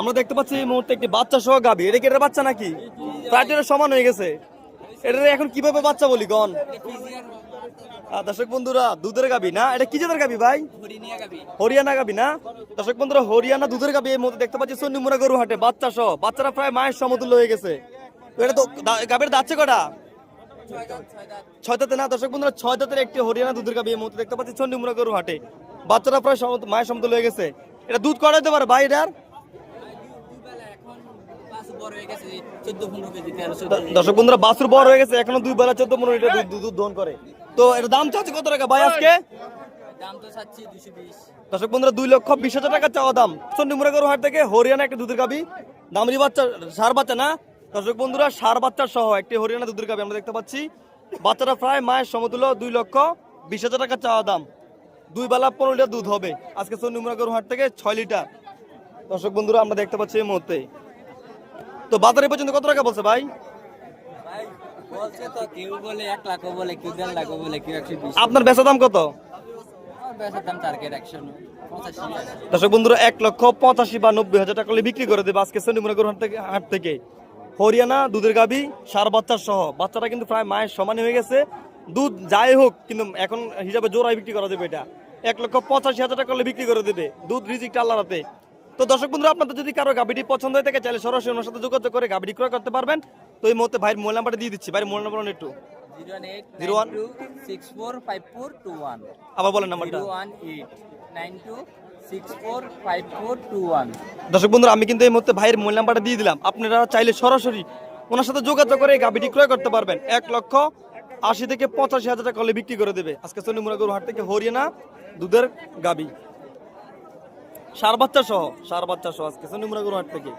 আমার দেখতে পাচ্ছি একটি বাচ্চা সহ এটা কি এটার বাচ্চা নাকি? প্রায় সমান হয়ে গেছে। এটা এখন কীভাবে বাচ্চা বলি গন দর্শক বন্ধুরা, দুধের গাবি না? এটা কি জাতের গাবি ভাই? হরিয়ানা গাবি না? দর্শক বন্ধুরা, হরিয়ানা দুধের গাবি এই দেখতে পাচ্ছি সন্নিমুরা গরু হাটে বাচ্চা সহ। বাচ্চারা প্রায় মায়ের সমতুল্য হয়ে গেছে। হরিয়ানা বাছুর বড় হয়ে গেছে, এখনও দুই বেলা চোদ্দ পনেরো লিটার দুধ- দহন করে। তো এটা দাম চাচ্ছে কত টাকা, ভাই, আজকে? দর্শক বন্ধুরা, দুই লক্ষ বিশ হাজার টাকা চাওয়া দাম। চন্ডিমুরা গরু হাট থেকে হরিয়ানা একটা দুধের গাবি। দামরি বাচ্চা, সার বাচ্চা, না? দর্শক বন্ধুরা সার বাচ্চা সহ একটি হরিয়ানা দুধের গাবি আমরা দেখতে পাচ্ছি। বাচ্চাটা প্রায় মায়ের সমতুল্য দুই লক্ষ বিশ হাজার টাকা চাওয়া দাম। দুই বেলা পনেরো লিটার দুধ হবে। আজকে চন্ডিমুরা গরু হাট থেকে ছয় লিটার। দর্শক বন্ধুরা আমরা দেখতে পাচ্ছি এই মুহূর্তে। তো বাজারে পর্যন্ত কত টাকা বলছে ভাই? আপনার বেচা দাম কত? দর্শক বন্ধুরা এক লক্ষ পঁচাশি বা নব্বই হাজার টাকা বিক্রি করে দেবে আজকে চন্ডিমুরা গরু হাট থেকে হাট থেকে। হরিয়ানা দুধের গাবি সার বাচ্চার সহ। বাচ্চাটা কিন্তু প্রায় মায়ের সমান হয়ে গেছে। দুধ যাই হোক কিন্তু এখন হিসাবে জোড়ায় বিক্রি করা যাবে এটা। এক লক্ষ পঁচাশি হাজার টাকা হলে বিক্রি করে দেবে। দুধ রিজিকটা আল্লাহ রাতে তো দর্শক বন্ধুরা আপনাদের যদি কারও গাবিটি পছন্দ হয়ে থাকে চাইলে সরাসরি ওনার সাথে যোগাযোগ করে গাবিটি ক্রয় করতে পারবেন। তো এই মুহূর্তে ভাইয়ের মোবাইল নাম্বারটা দিয়ে দিচ্ছি। ভাইয়ের মোবাইল নাম্বার একটু জিরো ওয়ান আবার বলেন নাম্বারটা। ওয়ান এইট নাইন টু দর্শক বন্ধুরা, আমি কিন্তু এই মুহূর্তে ভাইয়ের মোবাইল নাম্বারটা দিয়ে দিলাম। আপনারা চাইলে সরাসরি ওনার সাথে যোগাযোগ করে এই গাভীটি ক্রয় করতে পারবেন। এক লক্ষ আশি থেকে পঁচাশি হাজার টাকা হলে বিক্রি করে দেবে। আজকে চন্ডিমুরা গরু হাট থেকে হরিয়ানা দুধের গাবি সার বাচ্চা সহ, সার বাচ্চা সহ আজকে চন্ডিমুরা গরু হাট থেকে।